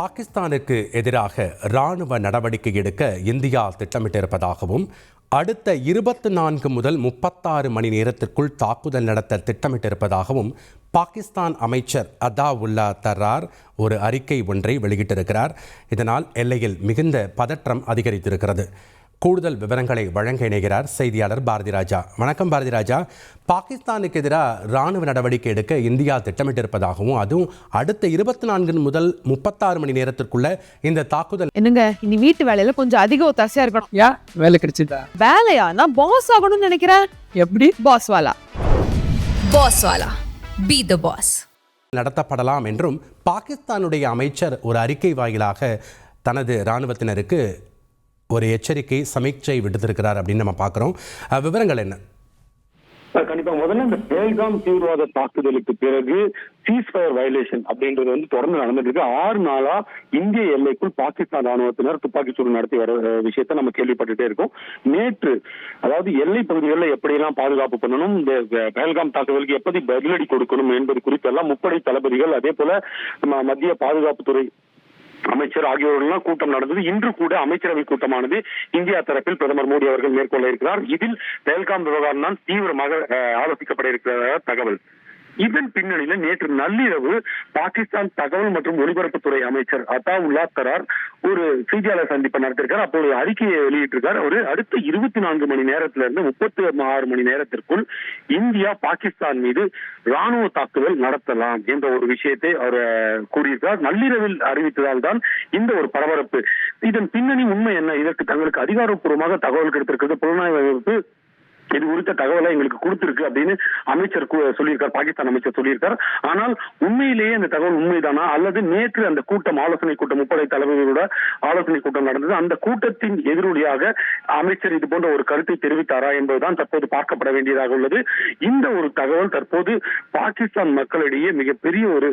பாகிஸ்தானுக்கு எதிராக இராணுவ நடவடிக்கை எடுக்க இந்தியா திட்டமிட்டிருப்பதாகவும் அடுத்த இருபத்தி நான்கு முதல் முப்பத்தாறு மணி நேரத்திற்குள் தாக்குதல் நடத்த திட்டமிட்டிருப்பதாகவும் பாகிஸ்தான் அமைச்சர் அதாவுல்லா தரார் ஒரு அறிக்கை ஒன்றை வெளியிட்டிருக்கிறார். இதனால் எல்லையில் மிகுந்த பதற்றம் அதிகரித்திருக்கிறது. கூடுதல் விவரங்களை வழங்க இணைகிறார் செய்தியாளர் பாரதி ராஜா. வணக்கம் பாரதி ராஜா. பாகிஸ்தானுக்கு எதிராக ராணுவ நடவடிக்கை எடுக்க இந்தியா திட்டமிட்டிருப்பதாகவும் அதுவும் அடுத்த இருபத்தி நான்கு முதல் முப்பத்தாறு மணி நேரத்திற்குள்ள இந்த தாக்குதல் என்னங்க இனி வீட்டு வேலையில கொஞ்சம் அதிக ஒத்தாசையா இருக்கணும். யா வேலை கிடைச்சதா? வேலையா நான் பாஸ் ஆகணும்னு நினைக்கிறேன். எப்படி? பாஸ் வாலா. Boss Wala. Be the boss. நடத்தப்படலாம் என்றும் பாகிஸ்தானுடைய அமைச்சர் ஒரு அறிக்கை வாயிலாக தனது இராணுவத்தினருக்கு ஒரு எச்சரிக்கை சமீட்சை விடுத்திருக்கிறார் அப்படின்னு நம்ம பார்க்குறோம். விவரங்கள் என்ன? கண்டிப்பா. முதல்ல இந்த பேல்காம் தீவிரவாத தாக்குதலுக்கு பிறகு சீஸ் ஃபயர் வயலேஷன் அப்படின்றது வந்து தொடர்ந்து நடந்துட்டு இருக்கு ஆறு நாளா இந்திய எல்லைக்குள் பாகிஸ்தான் ராணுவத்தினர் துப்பாக்கி சூடு நடத்தி வர விஷயத்த விஷயத்தை நம்ம கேள்விப்பட்டுட்டே இருக்கோம். நேற்று அதாவது எல்லை பகுதிகளில் எப்படியெல்லாம் பாதுகாப்பு பண்ணணும் இந்த பேல்காம் தாக்குதலுக்கு எப்படி பதிலடி கொடுக்கணும் என்பது குறித்து எல்லாம் முப்படை தளபதிகள் அதே போல நம்ம மத்திய பாதுகாப்புத்துறை அமைச்சர் ஆகியோருடன் கூட்டம் நடந்தது. இன்று கூட அமைச்சரவை கூட்டமானது இந்தியா தரப்பில் பிரதமர் மோடி அவர்கள் மேற்கொள்ள இருக்கிறார். இதில் பெல்காம் விவகாரம் தான் தீவிரமாக ஆலோசிக்கப்பட இருக்கிறதாக தகவல். இதன் பின்னணியில நேற்று நள்ளிரவு பாகிஸ்தான் தகவல் மற்றும் ஒலிபரப்புத்துறை அமைச்சர் அத்தாவுல்லா தரார் ஒரு செய்தியாளர் சந்திப்பை நடத்திருக்கார் அப்போ ஒரு அறிக்கையை வெளியிட்டிருக்கார். அவரு அடுத்த இருபத்தி நான்கு மணி நேரத்துல இருந்து முப்பத்தி ஆறு மணி நேரத்திற்குள் இந்தியா பாகிஸ்தான் மீது ராணுவ தாக்குதல் நடத்தலாம் என்ற ஒரு விஷயத்தை அவர் கூறியிருக்கார் கூறியிருக்கிறார். நள்ளிரவில் அறிவித்ததால் தான் இந்த ஒரு பரபரப்பு. இதன் பின்னணி உண்மை என்ன? இதற்கு தங்களுக்கு அதிகாரப்பூர்வமாக தகவல் கிடைத்திருக்கிறது. புலனாய்வு அமைப்பு இது குறித்த தகவலை எங்களுக்கு கொடுத்திருக்கு அப்படின்னு அமைச்சர் சொல்லியிருக்கார் பாகிஸ்தான் அமைச்சர் சொல்லியிருக்கார். ஆனால் உண்மையிலேயே அந்த தகவல் உண்மைதானா? அல்லது நேற்று அந்த கூட்டம் ஆலோசனை கூட்டம் முப்படை தலைவர்களோட ஆலோசனை கூட்டம் நடந்தது. அந்த கூட்டத்தின் எதிரொலியாக அமைச்சர் இது போன்ற ஒரு கருத்தை தெரிவித்தாரா என்பதுதான் தற்போது பார்க்கப்பட வேண்டியதாக உள்ளது. இந்த ஒரு தகவல் தற்போது பாகிஸ்தான் மக்களிடையே மிகப்பெரிய ஒரு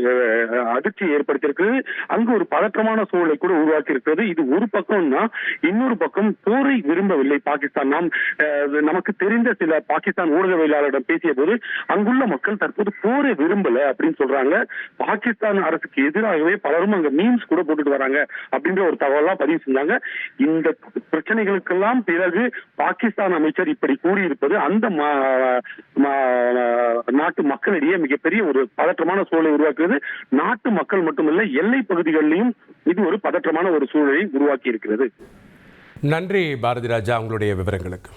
அதிர்ச்சியை ஏற்படுத்தியிருக்கிறது. அங்கு ஒரு பதற்றமான சூழலை கூட உருவாக்கி இருக்கிறது இது ஒரு பக்கம்னா இன்னொரு பக்கம் போரை விரும்பவில்லை பாகிஸ்தான். நாம் நமக்கு தெரிந்த சில பாகிஸ்தான் ஊடகவியலாளரிடம் பேசிய போது அங்குள்ள மக்கள் தற்போது போரை விரும்பல அப்படின்னு சொல்றாங்க. பாகிஸ்தான் அரசுக்கு எதிராகவே பலரும் அங்க மீம்ஸ் கூட போட்டுட்டு வராங்க அப்படின்ற ஒரு தகவலாம் பதிவு செஞ்சாங்க. இந்த பிரச்சனைகளுக்கெல்லாம் பிறகு பாகிஸ்தான் அமைச்சர் இப்படி கூறியிருப்பது அந்த நாட்டு மக்களிடையே மிகப்பெரிய ஒரு பதற்றமான சூழலை உருவாக்குகிறது நாட்டு மக்கள் மட்டுமல்ல எல்லை பகுதிகளிலும் இது ஒரு பதற்றமான ஒரு சூழலை உருவாக்கி இருக்கிறது நன்றி பாரதி ராஜா உங்களுடைய விவரங்களுக்கு.